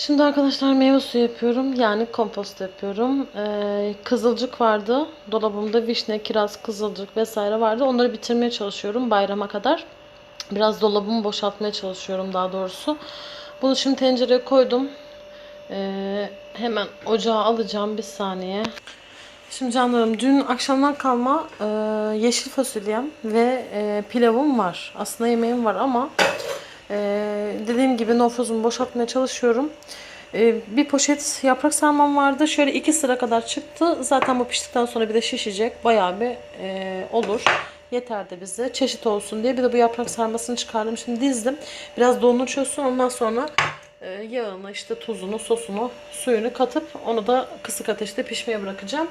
Şimdi arkadaşlar meyve suyu yapıyorum. Yani kompost yapıyorum. Ee, kızılcık vardı. Dolabımda vişne, kiraz, kızılcık vesaire vardı. Onları bitirmeye çalışıyorum bayrama kadar. Biraz dolabımı boşaltmaya çalışıyorum daha doğrusu. Bunu şimdi tencereye koydum. Ee, hemen ocağa alacağım bir saniye. Şimdi canlarım dün akşamdan kalma e, yeşil fasulyem ve e, pilavım var. Aslında yemeğim var ama e, dediğim gibi nofrozumu boşaltmaya çalışıyorum. E, bir poşet yaprak sarmam vardı. Şöyle iki sıra kadar çıktı. Zaten bu piştikten sonra bir de şişecek. Bayağı bir e, olur. Yeter de bize. Çeşit olsun diye. Bir de bu yaprak sarmasını çıkardım. Şimdi dizdim. Biraz donunu çözsün. Ondan sonra e, yağını, işte tuzunu, sosunu, suyunu katıp onu da kısık ateşte pişmeye bırakacağım.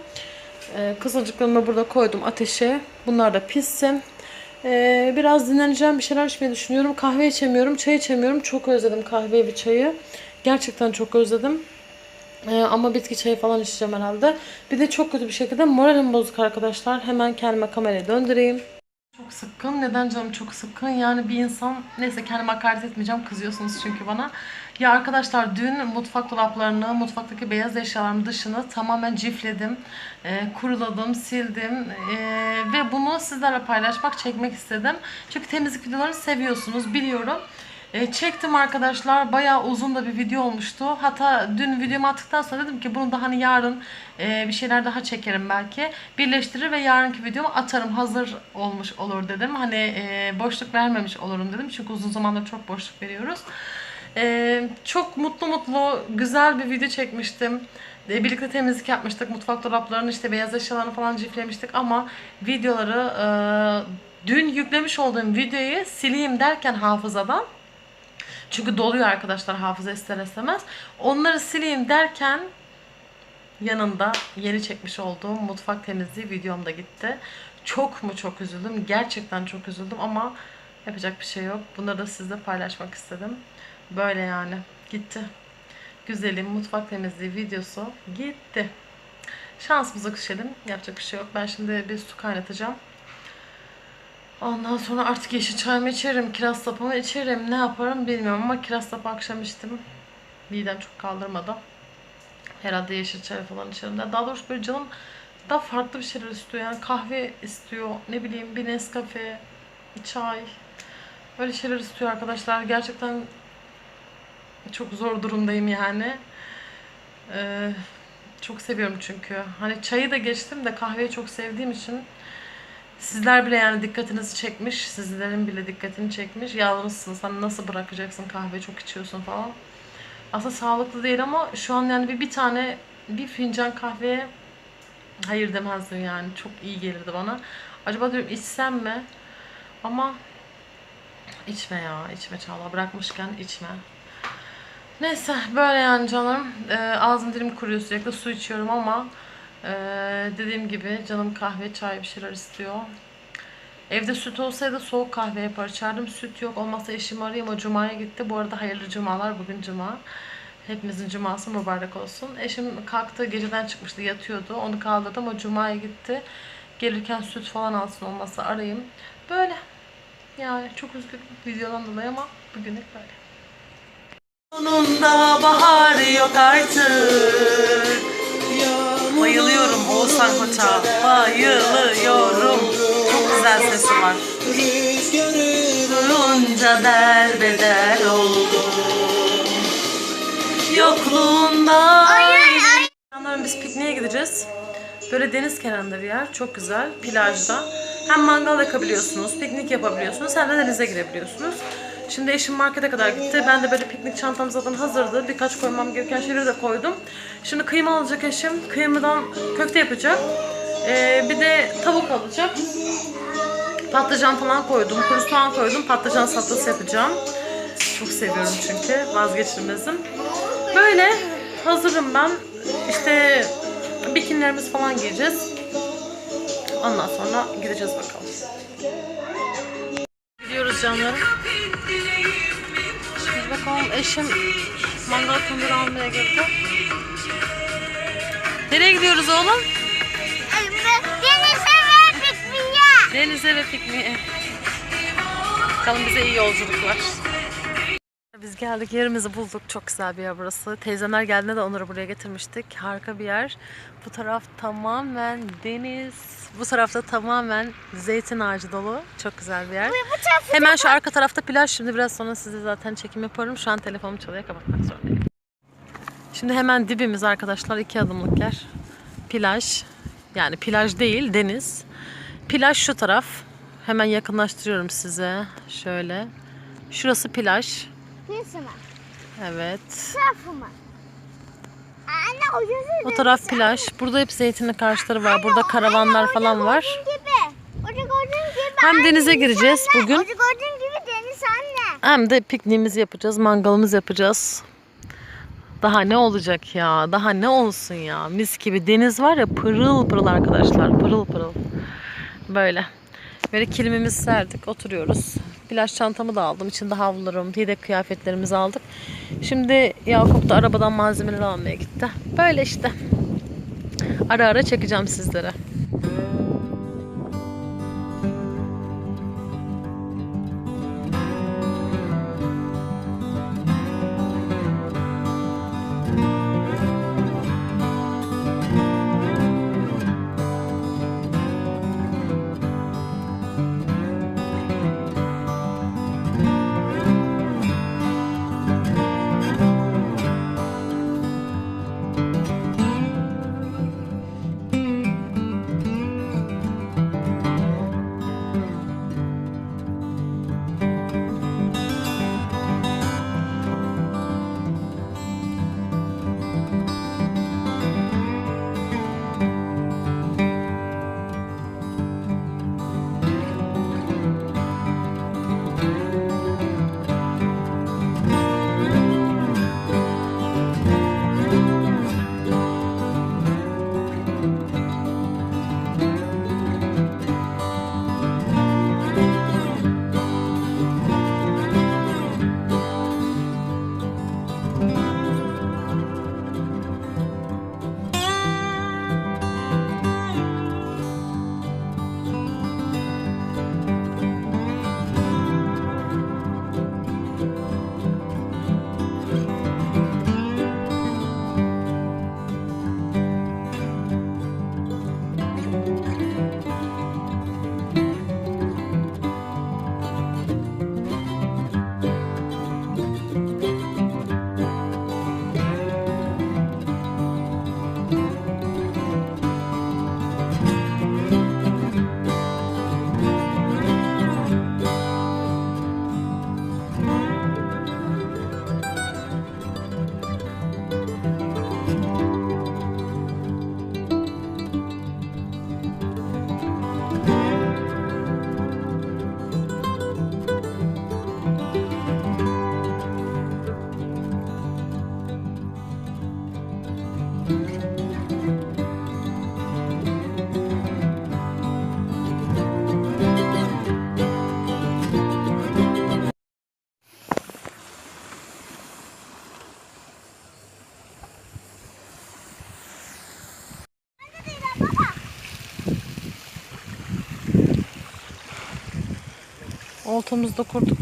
E, kızılcıklarımı burada koydum ateşe. Bunlar da pişsin. E, biraz dinleneceğim. Bir şeyler içmeyi düşünüyorum. Kahve içemiyorum, çay içemiyorum. Çok özledim kahveyi ve çayı. Gerçekten çok özledim. Ee, ama bitki çayı falan içeceğim herhalde. Bir de çok kötü bir şekilde moralim bozuk arkadaşlar. Hemen kendime kamerayı döndüreyim. Çok sıkkın. Neden canım çok sıkkın? Yani bir insan... Neyse kendime hakaret etmeyeceğim. Kızıyorsunuz çünkü bana. Ya arkadaşlar dün mutfak dolaplarını, mutfaktaki beyaz eşyalarımın dışını tamamen cifledim. Ee, kuruladım, sildim. Ee, ve bunu sizlerle paylaşmak, çekmek istedim. Çünkü temizlik videolarını seviyorsunuz biliyorum. E, çektim arkadaşlar. Bayağı uzun da bir video olmuştu. Hatta dün videomu attıktan sonra dedim ki bunu da hani yarın e, bir şeyler daha çekerim belki. Birleştirir ve yarınki videomu atarım. Hazır olmuş olur dedim. Hani e, boşluk vermemiş olurum dedim. Çünkü uzun zamandır çok boşluk veriyoruz. E, çok mutlu mutlu güzel bir video çekmiştim. E, Birlikte temizlik yapmıştık. Mutfak dolaplarını işte beyaz eşyalarını falan ciflemiştik ama videoları e, dün yüklemiş olduğum videoyu sileyim derken hafızadan çünkü doluyor arkadaşlar hafıza ister istemez. Onları sileyim derken yanında yeni çekmiş olduğum mutfak temizliği videom da gitti. Çok mu çok üzüldüm. Gerçekten çok üzüldüm ama yapacak bir şey yok. Bunları da sizle paylaşmak istedim. Böyle yani. Gitti. Güzelim mutfak temizliği videosu gitti. Şansımıza küselim. Yapacak bir şey yok. Ben şimdi bir su kaynatacağım. Ondan sonra artık yeşil çayımı içerim, kiraz sapımı içerim. Ne yaparım bilmiyorum ama kiraz sapı akşam içtim. Midem çok kaldırmadı. Herhalde yeşil çay falan içerim. Daha doğrusu böyle canım daha farklı bir şeyler istiyor. Yani kahve istiyor, ne bileyim bir Nescafe, çay. Böyle şeyler istiyor arkadaşlar. Gerçekten çok zor durumdayım yani. Ee, çok seviyorum çünkü. Hani çayı da geçtim de kahveyi çok sevdiğim için Sizler bile yani dikkatinizi çekmiş. Sizlerin bile dikkatini çekmiş. Yalnızsın. Sen nasıl bırakacaksın kahve çok içiyorsun falan. Aslında sağlıklı değil ama şu an yani bir, bir tane bir fincan kahveye hayır demezdim yani. Çok iyi gelirdi bana. Acaba diyorum içsem mi? Ama içme ya. içme Çağla. Bırakmışken içme. Neyse böyle yani canım. Ee, ağzım dilim kuruyor sürekli. Su içiyorum ama ee, dediğim gibi canım kahve, çay bir şeyler istiyor. Evde süt olsaydı soğuk kahve yapar içerdim. Süt yok. Olmazsa eşimi arayayım. O cumaya gitti. Bu arada hayırlı cumalar. Bugün cuma. Hepimizin cuması mübarek olsun. Eşim kalktı. Geceden çıkmıştı. Yatıyordu. Onu kaldırdım. O cumaya gitti. Gelirken süt falan alsın olmazsa arayayım. Böyle. Yani çok üzgünüm videodan dolayı ama bugünlük böyle. Sonunda bahar yok artık. Bayılıyorum Oğuzhan Koç'a. Bayılıyorum. Çok güzel sesi var. Durunca derbeder oldum. Yokluğunda. Canlarım biz pikniğe gideceğiz. Böyle deniz kenarında bir yer. Çok güzel. Plajda. Hem mangal yakabiliyorsunuz, piknik yapabiliyorsunuz hem de denize girebiliyorsunuz. Şimdi eşim markete kadar gitti. Ben de böyle piknik çantam zaten hazırdı. Birkaç koymam gereken şeyleri de koydum. Şimdi kıyma alacak eşim. Kıymadan köfte yapacak. Ee, bir de tavuk alacak. Patlıcan falan koydum. Kuru soğan koydum. Patlıcan salatası yapacağım. Çok seviyorum çünkü. Vazgeçilmezim. Böyle hazırım ben. İşte bikinilerimiz falan giyeceğiz. Ondan sonra gideceğiz bakalım. Canlarım. Şimdi bakalım eşim mangal kunduru almaya gitti. Nereye gidiyoruz oğlum? Denize ve pikniğe. Denize ve pikniğe. Bakalım bize iyi yolculuklar. Biz geldik yerimizi bulduk. Çok güzel bir yer burası. Teyzemler geldiğinde de onları buraya getirmiştik. Harika bir yer. Bu taraf tamamen deniz. Bu tarafta tamamen zeytin ağacı dolu. Çok güzel bir yer. Hemen şu arka tarafta plaj. Şimdi biraz sonra size zaten çekim yaparım. Şu an telefonum çalıyor. Kapatmak zorundayım. Şimdi hemen dibimiz arkadaşlar. iki adımlık yer. Plaj. Yani plaj değil deniz. Plaj şu taraf. Hemen yakınlaştırıyorum size. Şöyle. Şurası plaj. Neyse mi? Evet. Tarafı mı? Anne o yüzü O taraf plaj. Burada hep zeytinlik ağaçları var. Burada karavanlar falan var. gibi. Orada gördüğün gibi. Hem anne, denize deniz gireceğiz anne. bugün. Orada gördüğün gibi deniz anne. Hem de pikniğimizi yapacağız. Mangalımızı yapacağız. Daha ne olacak ya? Daha ne olsun ya? Mis gibi deniz var ya pırıl pırıl arkadaşlar. Pırıl pırıl. Böyle. Böyle kilimimizi serdik. Oturuyoruz. Plaj çantamı da aldım. İçinde havlularım, yedek kıyafetlerimizi aldık. Şimdi Yakup da arabadan malzemeleri almaya gitti. Böyle işte. Ara ara çekeceğim sizlere. Oltamızı da kurduk.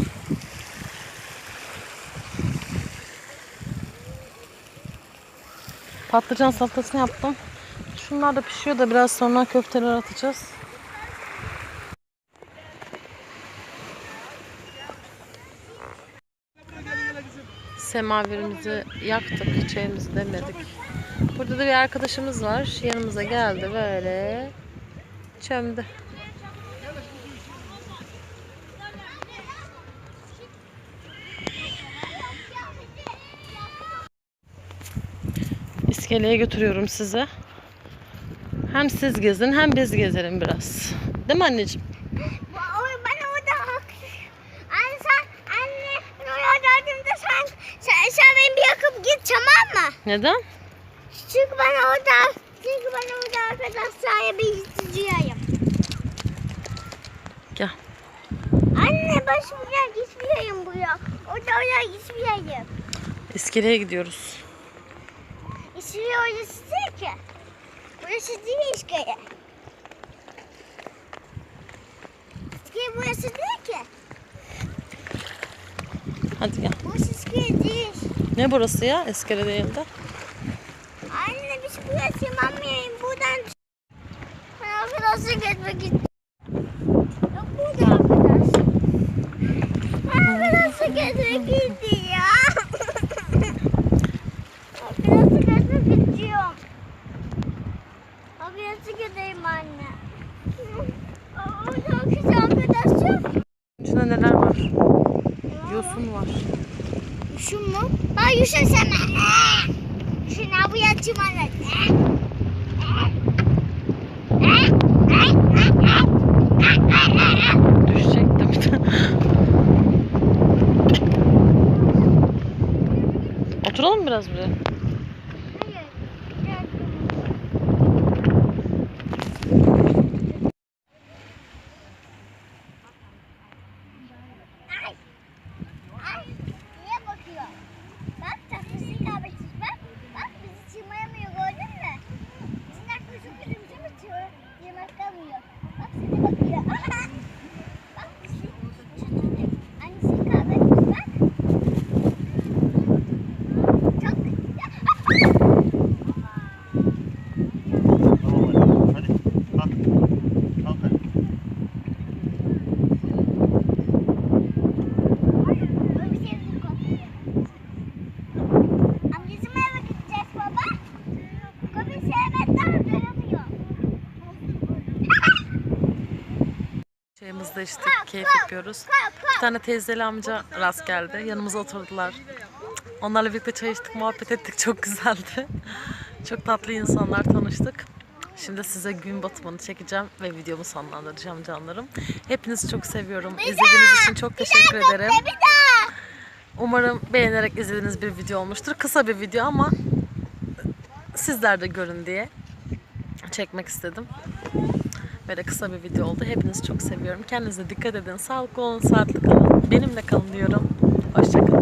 Patlıcan salatasını yaptım. Şunlar da pişiyor da biraz sonra köfteler atacağız. Semaverimizi yaktık, çayımızı demledik. Burada da bir arkadaşımız var. Yanımıza geldi böyle. Çömdü. İskeleye götürüyorum sizi. Hem siz gezin hem biz gezelim biraz. Değil mi anneciğim? Ben orada Anne sen anne ben oraya geldiğimde sen, sen, sen beni bir yakıp git tamam mı? Neden? Çünkü ben orada çünkü ben orada arkadaşlarla bir izleyeceğim. Gel. Anne ben buraya gitmeyeyim buraya. Orada oraya gitmeyeyim. İskeleye gidiyoruz. İsmi orası değil ki. Burası değil iskele. İskele burası değil ki. Hadi gel. Bu şişki değil. Ne burası ya? Eskere değil de. Anne biz buraya tırmanmayayım. Buradan ben arkadaşlar gezmek istiyorum. Yok burada arkadaş. Arkadaşlar gezmek istiyorum. Arkadaşlar gezmek istiyorum. Arkadaşlar gezeyim anne. Orada kız arkadaşım. İçinde neler var? Yosun var. Yuşun mu? Ha Yuşun sen. Yuşun abi yatçım anne. Düşecektim bir de. Oturalım biraz buraya? Da içtik, keyif yapıyoruz. Bir tane teyzeli amca rast geldi. Yanımıza oturdular. Onlarla birlikte çay içtik, muhabbet ettik. Çok güzeldi. Çok tatlı insanlar tanıştık. Şimdi size gün batımını çekeceğim ve videomu sonlandıracağım canlarım. Hepinizi çok seviyorum. İzlediğiniz için çok teşekkür ederim. Umarım beğenerek izlediğiniz bir video olmuştur. Kısa bir video ama sizler de görün diye çekmek istedim. Böyle kısa bir video oldu. Hepinizi çok seviyorum. Kendinize dikkat edin. Sağlıklı olun, sağlıklı kalın. Benimle kalın diyorum. Hoşçakalın.